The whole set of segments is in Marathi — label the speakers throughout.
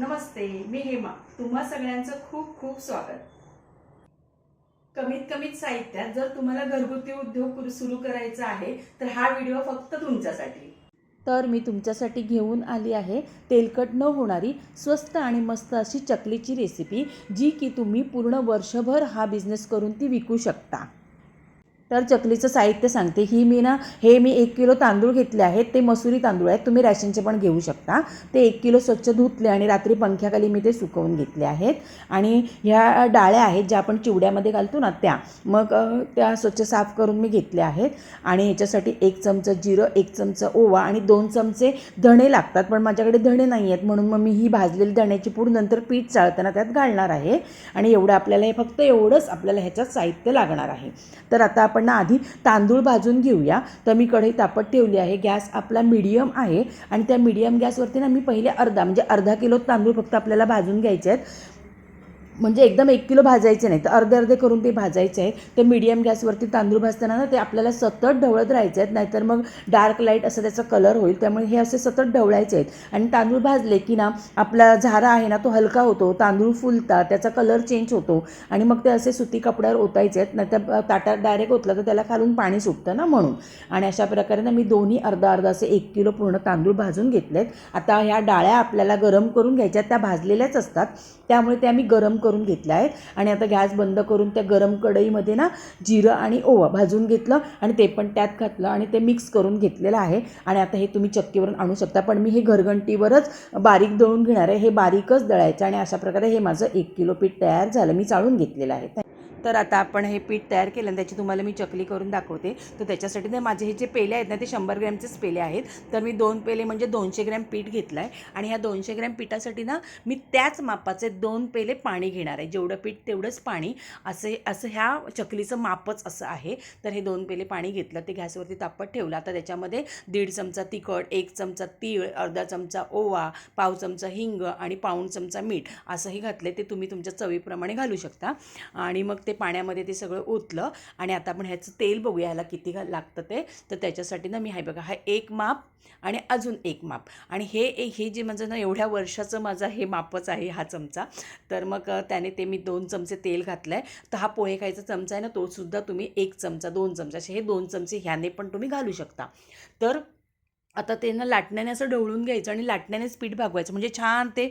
Speaker 1: नमस्ते मी हेमा. तुम्हा सगळ्यांचं खूप खूप स्वागत. कमीत कमीत साहित्यात जर तुम्हाला घरगुती उद्योग सुरू करायचा आहे तर हा व्हिडिओ फक्त तुमच्यासाठी.
Speaker 2: तर मी तुमच्यासाठी घेऊन आली आहे तेलकट न होणारी स्वस्त आणि मस्त अशी चकलीची रेसिपी जी की तुम्ही पूर्ण वर्षभर हा बिझनेस करून ती विकू शकता. तर चकलीचं साहित्य सांगते. ही मी ना हे मी एक किलो तांदूळ घेतले आहेत. ते मसुरी तांदूळ आहेत. तुम्ही रॅशनचे पण घेऊ शकता. ते एक किलो स्वच्छ धुतले आणि रात्री पंख्याखाली मी ते सुकवून घेतले आहेत. आणि ह्या डाळ्या आहेत ज्या आपण चिवड्यामध्ये घालतो ना त्या. मग त्या स्वच्छ साफ करून मी घेतल्या आहेत. आणि ह्याच्यासाठी एक चमचा जिरं एक चमचा ओवा आणि दोन चमचे धणे लागतात. पण माझ्याकडे धणे नाही आहेत. म्हणून मग मी ही भाजलेली धण्याची पूड नंतर पीठ चाळताना त्यात घालणार आहे. आणि एवढं आपल्याला हे फक्त एवढंच आपल्याला ह्याच्यात साहित्य लागणार आहे. तर आता आपण ना आधी तांदूळ भाजून घेऊया. तर मी कढई तापत ठेवली आहे. गॅस आपला मिडियम आहे. आणि त्या मिडियम गॅसवरती ना मी पहिले अर्धा म्हणजे अर्धा किलो तांदूळ फक्त आपल्याला भाजून घ्यायचे आहेत. म्हणजे एकदम एक किलो भाजायचे नाही तर अर्धे अर्धे करून ते भाजायचे आहेत ते मीडियम गॅसवरती तांदूळ भाजताना ना ते आपल्याला सतत ढवळत राहायचे आहेत नाहीतर मग डार्क लाइट असं त्याचा कलर होईल. त्यामुळे हे असे सतत ढवळायचे आहेत. आणि तांदूळ भाजले की ना आपला झारा आहे ना तो हलका होतो तांदूळ फुलतात त्याचा कलर चेंज होतो. आणि मग ते असे सुती कपड्यावर ओतायचे आहेत नाहीतर ताटात डायरेक्ट ओतलं तर त्याला खालून पाणी सुटतं ना म्हणून. आणि अशा प्रकारे ना मी दोन्ही अर्धा अर्धा असे एक किलो पूर्ण तांदूळ भाजून घेतलेत. आता ह्या डाळ्या आपल्याला गरम करून घ्यायच्या त्या भाजलेल्याच असतात. त्यामुळे त्या मी गरम करून करून घेतल्या आहेत. आणि आता गॅस बंद करून त्या गरम कढईमध्ये ना जिरं आणि ओवा भाजून घेतलं आणि ते पण त्यात घातलं आणि ते मिक्स करून घेतलेलं आहे. आणि आता हे तुम्ही चक्कीवरून आणू शकता. पण मी हे घरघंटीवरच बारीक दळून घेणार आहे. हे बारीकच दळायचं आणि अशा प्रकारे हे माझं एक किलो पीठ तयार झालं. मी चाळून घेतलेलं आहे. तर आता आपण हे पीठ तयार केलं आणि त्याची तुम्हाला मी चकली करून दाखवते. तर त्याच्यासाठी ना माझे हे जे पेले आहेत ना ते शंभर ग्रॅमचेच पेले आहेत. तर मी दोन पेले म्हणजे दोनशे ग्रॅम पीठ घेतलं आहे आणि ह्या दोनशे ग्रॅम पिठासाठी ना मी त्याच मापाचे दोन पेले पाणी घेणार आहे. जेवढं पीठ तेवढंच पाणी. असे असं ह्या चकलीचं मापच असं आहे. तर हे दोन पेले पाणी घेतलं. ते गॅसवरती तापत ठेवलं. आता त्याच्यामध्ये दीड चमचा तिखट एक चमचा तीळ अर्धा चमचा ओवा पाव चमचा हिंग आणि पाऊण चमचा मीठ असंही घातले ते तुम्ही तुमच्या चवीप्रमाणे घालू शकता. आणि मग ते पाण्यामध्ये ते सगळं ओतलं आणि आता आपण ह्याचं तेल बघूया ह्याला किती घा लागतं ते. तर त्याच्यासाठी ना मी हाय बघा हा एक माप आणि अजून एक माप. आणि हे ए- हे जे म्हणजे ना एवढ्या वर्षाचं माझं हे मापच आहे हा चमचा. तर मग त्याने ते मी दोन चमचे तेल घातलं आहे तर हा पोहे खायचा चमचा आहे ना तोसुद्धा तुम्ही एक चमचा दोन चमचे. असे हे दोन चमचे ह्याने पण तुम्ही घालू शकता. तर आता ते ना लाटण्याने असं ढवळून घ्यायचं आणि लाटण्यानेच पीठ भागवायचं. म्हणजे छान ते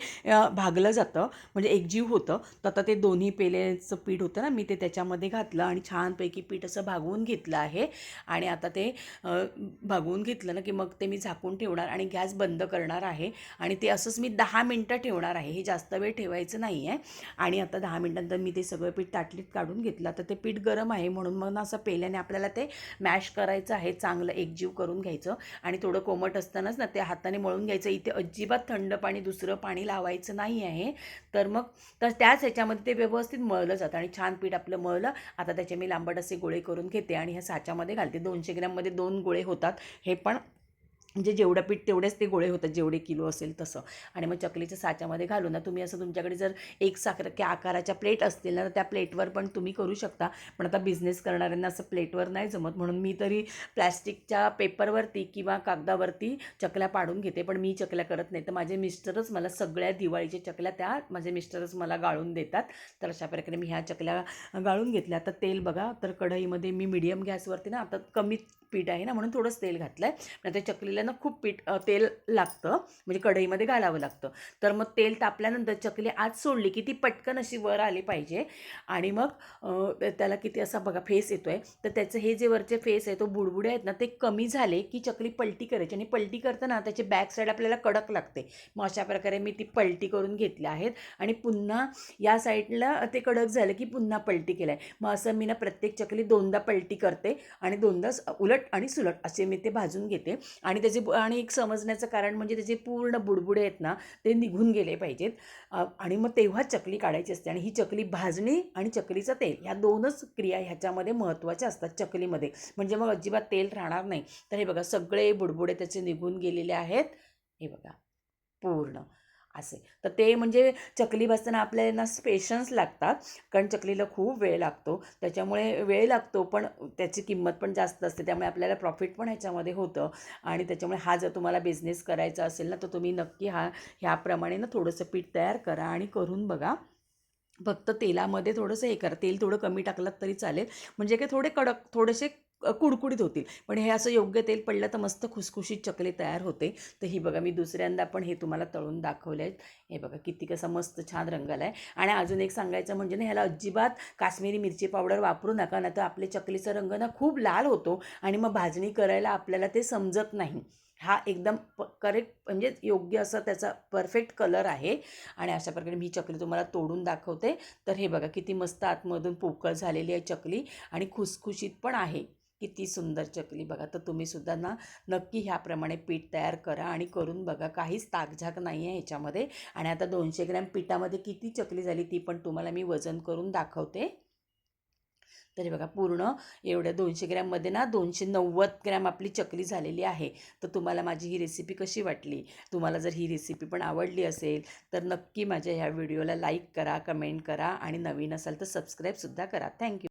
Speaker 2: भागलं जातं. म्हणजे एकजीव होतं. तर आता ते दोन्ही पेल्याचं पीठ होतं ना मी ते त्याच्यामध्ये घातलं आणि छानपैकी पीठ असं भागवून घेतलं आहे. आणि आता ते भागवून घेतलं ना की मग ते मी झाकून ठेवणार आणि गॅस बंद करणार आहे. आणि ते असंच मी दहा मिनटं ठेवणार आहे. हे जास्त वेळ ठेवायचं नाही आहे. आणि आता दहा मिनटानंतर मी ते सगळं पीठ ताटलीत काढून घेतलं. तर ते पीठ गरम आहे. म्हणून मग ना असं पेल्याने आपल्याला ते मॅश करायचं आहे. चांगलं एकजीव करून घ्यायचं. आणि थोडं कोमट असतानाच ना ते हाताने मळून घ्यायचं. इथे अजिबात थंड पाणी दुसरं पाणी लावायचं नाही आहे. तर मग तर त्याच ह्याच्यामध्ये ते व्यवस्थित मळलं जातं आणि छान पीठ आपलं मळलं. आता त्याचे मी लांबट असे गोळे करून घेते आणि ह्या साच्यामध्ये घालते. दोनशे ग्रॅममध्ये दोन गोळे होतात. हे पण म्हणजे जेवढं पीठ तेवढेच ते गोळे होतात जेवढे किलो असेल तसं. आणि मग चकलीच्या साच्यामध्ये घालून ना तुम्ही असं तुमच्याकडे जर एक साखर साखरक्या आकाराच्या प्लेट असतील ना तर त्या प्लेटवर पण तुम्ही करू शकता. पण आता बिझनेस करणाऱ्यांना असं प्लेटवर नाही जमत. म्हणून मी तरी प्लॅस्टिकच्या पेपरवरती किंवा कागदावरती चकल्या पाडून घेते. पण मी चकल्या करत नाही. तर माझे मिस्टरच मला सगळ्या दिवाळीच्या चकल्या त्या माझे मिस्टरच मला गाळून देतात. तर अशा प्रकारे मी ह्या चकल्या गाळून घेतल्या. आता तेल बघा तर कढईमध्ये मी मिडियम गॅसवरती ना आता कमी पीठ आहे ना म्हणून थोडंच तेल घातलं आहे पण त्या चकलीला ना खूप पीठ तेल लागतं. म्हणजे कढईमध्ये घालावं लागतं. तर मग तेल तापल्यानंतर चकली आत सोडली की ती पटकन अशी वर आली पाहिजे. आणि मग त्याला किती असा बघा फेस येतो आहे तर त्याचं हे जे वरचे फेस आहे तो बुडबुडे आहेत ना ते कमी झाले की चकली पलटी करायची. आणि पलटी करताना त्याची बॅक साईड आपल्याला कडक लागते. मग अशा प्रकारे मी ती पलटी करून घेतल्या आहेत. आणि पुन्हा या साईडला ते कडक झालं की पुन्हा पलटी केलं आहे मग असं मी ना प्रत्येक चकली दोनदा पलटी करते. आणि दोनदा उलट आणि सुलट असे मी ते भाजून घेते. आणि त्याचे आणि एक समजण्याचं कारण म्हणजे त्याचे पूर्ण बुडबुडे आहेत ना ते निघून गेले पाहिजेत. आणि मग तेव्हा चकली काढायची असते आणि ही चकली भाजणी आणि चकलीचं तेल ह्या दोनच क्रिया ह्याच्यामध्ये महत्त्वाच्या असतात चकलीमध्ये. म्हणजे मग अजिबात तेल राहणार नाही. तर हे बघा सगळे बुडबुडे त्याचे निघून गेलेले आहेत. हे बघा पूर्ण. असे. तर ते म्हणजे चकली भाजताना आपल्याला स्पेशन्स पेशन्स लागतात कारण चकलीला खूप वेळ लागतो. त्याच्यामुळे वेळ लागतो पण त्याची किंमत पण जास्त असते त्यामुळे आपल्याला प्रॉफिट पण ह्याच्यामध्ये होतं. आणि त्याच्यामुळे हा जर तुम्हाला बिझनेस करायचा असेल ना तर तुम्ही नक्की हा ह्याप्रमाणे ना थोडंसं पीठ तयार करा आणि करून बघा. फक्त तेलामध्ये थोडंसं हे करा. तेल थोडं कमी टाकलात तरी चालेल. म्हणजे काय थोडे कडक थोडेसे कुडकुडीत होतील. पण हे असं योग्य तेल पडलं तर मस्त खुसखुशीत चकली तयार होते. तर ही बघा मी दुसऱ्यांदा पण हे तुम्हाला तळून दाखवले आहेत. हे बघा किती कसा मस्त छान रंगला आहे. आणि अजून एक सांगायचं म्हणजे ना ह्याला अजिबात काश्मीरी मिरची पावडर वापरू नका नाही तर आपल्या चकलीचा रंग ना खूप लाल होतो आणि मग भाजणी करायला आपल्याला ते समजत नाही. हा एकदम प करेक्ट म्हणजे योग्य असा त्याचा परफेक्ट कलर आहे. आणि अशा प्रकारे मी चकली तुम्हाला तोडून दाखवते. तर हे बघा किती मस्त आतमधून पोकळ झालेली आहे चकली आणि खुसखुशीत पण आहे. किती सुंदर चकली बघा. तर तुम्ही सुद्धा ना नक्की ह्याप्रमाणे पीठ तयार करा आणि करून बघा. काहीच ताकझाक नाही आहे ह्याच्यामध्ये. आणि आता दोनशे ग्रॅम पिठामध्ये किती चकली झाली ती पण तुम्हाला मी वजन करून दाखवते. तरी बघा पूर्ण एवढ्या दोनशे ग्रॅममध्ये ना दोनशे नव्वद ग्रॅम आपली चकली झालेली आहे. तर तुम्हाला माझी ही रेसिपी कशी वाटली? तुम्हाला जर ही रेसिपी पण आवडली असेल तर नक्की माझ्या ह्या व्हिडिओला लाईक करा कमेंट करा आणि नवीन असाल तर सबस्क्राईबसुद्धा करा. थँक्यू